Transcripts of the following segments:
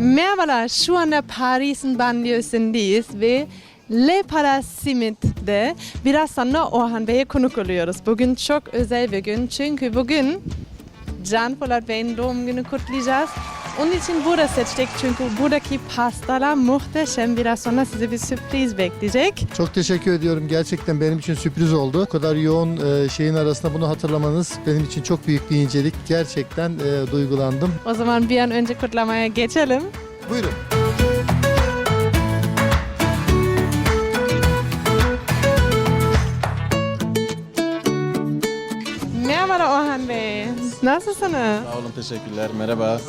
Merhabalar, şu anda Paris'in banliyösündeyiz ve Le Palace Simit'de biraz sonra Orhan Bey'e konuk oluyoruz. Bugün çok özel bir gün çünkü bugün Can Polat Bey'in doğum günü kutlayacağız. Onun için burada seçtik çünkü buradaki pastalar muhteşem. Biraz sonra size bir sürpriz bekleyecek. Çok teşekkür ediyorum. Gerçekten benim için sürpriz oldu. Bu kadar yoğun e, şeyin arasında bunu hatırlamanız benim için çok büyük bir incelik. Gerçekten e, duygulandım. O zaman bir an önce kutlamaya geçelim. Buyurun. Merhaba Orhan Bey. Nasılsınız? Sağ olun, teşekkürler. Merhaba.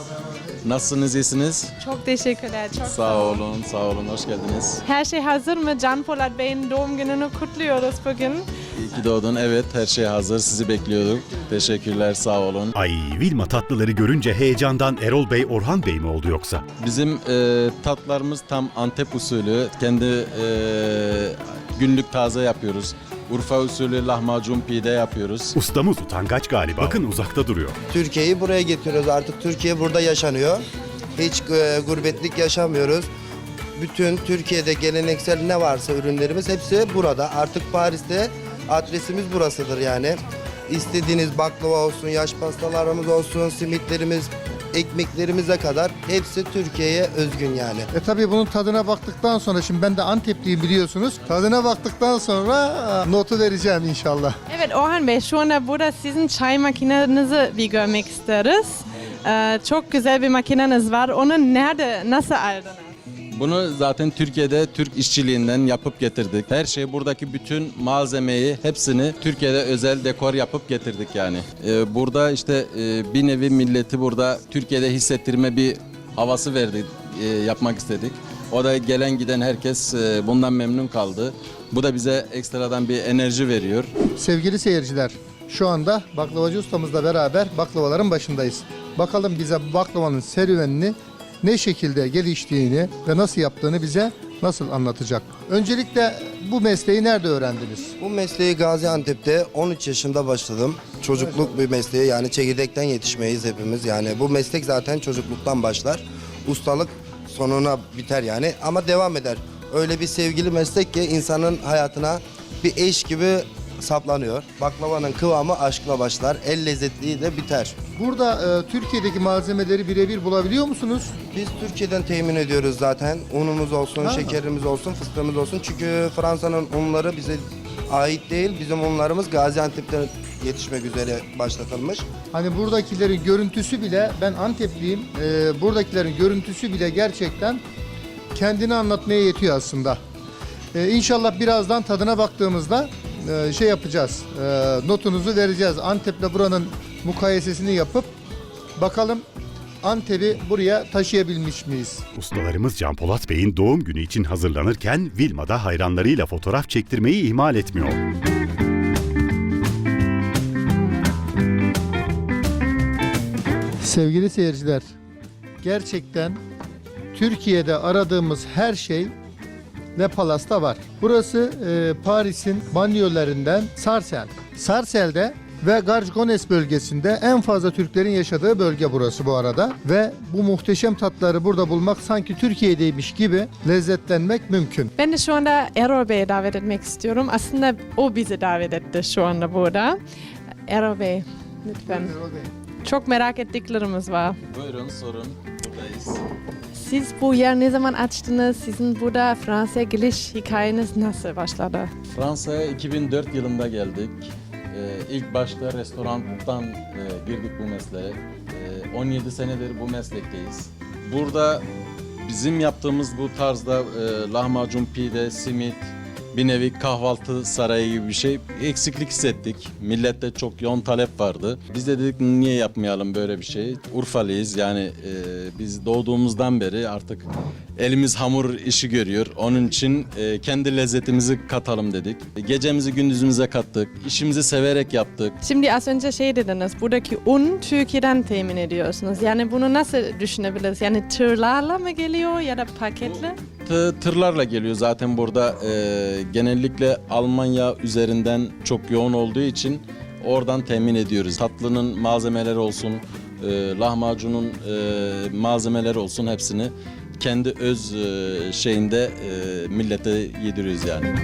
Nasılsınız, iyisiniz? Çok teşekkürler. Çok Sağ olun, sağ olun. Hoş geldiniz. Her şey hazır mı? Can Polat Bey'in doğum gününü kutluyoruz bugün. İyi ki doğdun. Evet, her şey hazır. Sizi bekliyorduk. Teşekkürler, sağ olun. Ay Vilma tatlıları görünce heyecandan Erol Bey Orhan Bey mi oldu yoksa? Bizim e, tatlarımız tam Antep usulü. Kendi e, günlük taze yapıyoruz. Urfa usulü lahmacun pide yapıyoruz. Ustamız utangaç galiba. Bakın uzakta duruyor. Türkiye'yi buraya getiriyoruz. Artık Türkiye burada yaşanıyor. Hiç e, gurbetlik yaşamıyoruz. Bütün Türkiye'de geleneksel ne varsa ürünlerimiz hepsi burada. Artık Paris'te adresimiz burasıdır yani. İstediğiniz baklava olsun, yaş pastalarımız olsun, simitlerimiz, ekmeklerimize kadar hepsi Türkiye'ye özgün yani. E tabii bunun tadına baktıktan sonra şimdi ben de Antepliyim biliyorsunuz. Tadına baktıktan sonra e, notu vereceğim inşallah. Evet Orhan Bey şu anda burada sizin çay makinenizi bir görmek isteriz. Ee, çok güzel bir makineniz var. Onu nerede, nasıl aldınız? Bunu zaten Türkiye'de Türk işçiliğinden yapıp getirdik. Her şey buradaki bütün malzemeyi hepsini Türkiye'de özel dekor yapıp getirdik yani. Ee, burada işte e, bir nevi milleti burada Türkiye'de hissettirme bir havası verdik, e, yapmak istedik. O da gelen giden herkes e, bundan memnun kaldı. Bu da bize ekstradan bir enerji veriyor. Sevgili seyirciler, şu anda baklavacı ustamızla beraber baklavaların başındayız. Bakalım bize baklavanın serüvenini ne şekilde geliştiğini ve nasıl yaptığını bize nasıl anlatacak. Öncelikle bu mesleği nerede öğrendiniz? Bu mesleği Gaziantep'te 13 yaşında başladım. Çocukluk bir mesleği yani çekirdekten yetişmeyiz hepimiz. Yani bu meslek zaten çocukluktan başlar. Ustalık sonuna biter yani ama devam eder. Öyle bir sevgili meslek ki insanın hayatına bir eş gibi saplanıyor. Baklavanın kıvamı aşkla başlar, el lezzetliği de biter. Burada e, Türkiye'deki malzemeleri birebir bulabiliyor musunuz? Biz Türkiye'den temin ediyoruz zaten. Unumuz olsun, Ha. şekerimiz olsun, fıstığımız olsun. Çünkü Fransa'nın unları bize ait değil. Bizim unlarımız Gaziantep'ten yetişmek üzere başlatılmış. Hani buradakilerin görüntüsü bile, ben Antepliyim, e, buradakilerin görüntüsü bile gerçekten kendini anlatmaya yetiyor aslında. E, inşallah birazdan tadına baktığımızda e, şey yapacağız, e, notunuzu vereceğiz. Antep'le buranın mukayesesini yapıp bakalım Antep'i buraya taşıyabilmiş miyiz? Ustalarımız Can Polat Bey'in doğum günü için hazırlanırken Vilma da hayranlarıyla fotoğraf çektirmeyi ihmal etmiyor. Sevgili seyirciler, gerçekten Türkiye'de aradığımız her şey Le Palas'ta var. Burası e, Paris'in banyolarından Sarsel. Sarsel'de ve Gargones bölgesinde en fazla Türklerin yaşadığı bölge burası bu arada. Ve bu muhteşem tatları burada bulmak sanki Türkiye'deymiş gibi lezzetlenmek mümkün. Ben de şu anda Erol Bey'i davet etmek istiyorum. Aslında o bizi davet etti şu anda burada. Erol Bey, lütfen. Çok merak ettiklerimiz var. Buyurun sorun. Buradayız. Siz bu yer ne zaman açtınız? Sizin burada Fransa geliş hikayeniz nasıl başladı? Fransa'ya 2004 yılında geldik. Ee, ilk başta restorandan e, girdik bu mesleğe. Ee, 17 senedir bu meslekteyiz. Burada bizim yaptığımız bu tarzda e, lahmacun, pide, simit, bir nevi kahvaltı sarayı gibi bir şey eksiklik hissettik. Millette çok yoğun talep vardı. Biz de dedik niye yapmayalım böyle bir şey. Urfalıyız yani e, biz doğduğumuzdan beri artık elimiz hamur işi görüyor. Onun için e, kendi lezzetimizi katalım dedik. Gecemizi gündüzümüze kattık. İşimizi severek yaptık. Şimdi az önce şey dediniz, buradaki un Türkiye'den temin ediyorsunuz. Yani bunu nasıl düşünebiliriz? Yani tırlarla mı geliyor ya da paketle? Tı- tırlarla geliyor zaten burada e, genellikle Almanya üzerinden çok yoğun olduğu için oradan temin ediyoruz. Tatlının malzemeleri olsun, e, lahmacunun e, malzemeleri olsun hepsini kendi öz e, şeyinde e, millete yediriyoruz yani.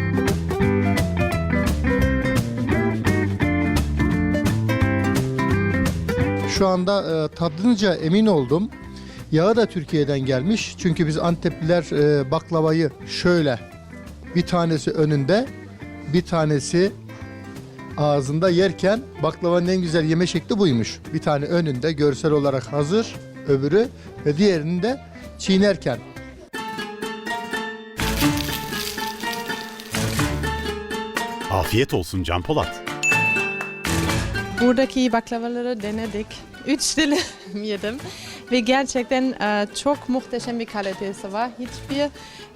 Şu anda e, tadınca emin oldum. Yağı da Türkiye'den gelmiş. Çünkü biz Antepliler e, baklavayı şöyle bir tanesi önünde, bir tanesi ağzında yerken baklavanın en güzel yeme şekli buymuş. Bir tane önünde görsel olarak hazır, öbürü ve diğerini de çiğnerken. Afiyet olsun Can Polat. Buradaki baklavaları denedik. Üç dilim yedim. Ve gerçekten e, çok muhteşem bir kalitesi var. Hiçbir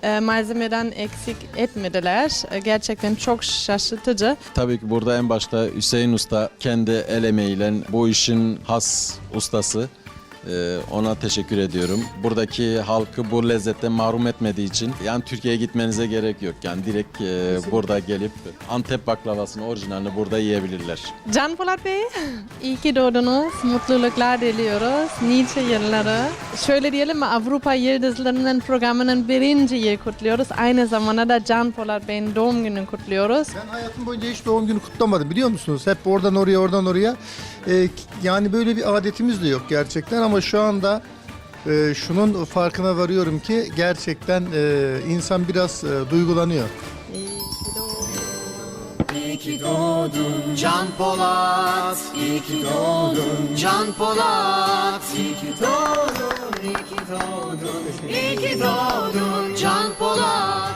e, malzemeden eksik etmediler. E, gerçekten çok şaşırtıcı. Tabii ki burada en başta Hüseyin Usta kendi el emeğiyle bu işin has ustası. Ee, ona teşekkür ediyorum. Buradaki halkı bu lezzetten mahrum etmediği için yani Türkiye'ye gitmenize gerek yok. Yani direkt e, burada gelip Antep baklavasını orijinalini burada yiyebilirler. Can Polat Bey, iyi ki doğdunuz. Mutluluklar diliyoruz. Nice yılları. Şöyle diyelim mi Avrupa Yıldızlarının programının birinci yıl kutluyoruz. Aynı zamanda da Can Polat Bey'in doğum gününü kutluyoruz. Ben hayatım boyunca hiç doğum günü kutlamadım biliyor musunuz? Hep oradan oraya oradan oraya. Ee, yani böyle bir adetimiz de yok gerçekten ama şu anda e, şunun farkına varıyorum ki gerçekten e, insan biraz e, duygulanıyor. Doğdun Can Polat. İyi ki doğdun Can Polat. İyi ki doğdun, iyi ki doğdun. İyi ki doğdun Can Polat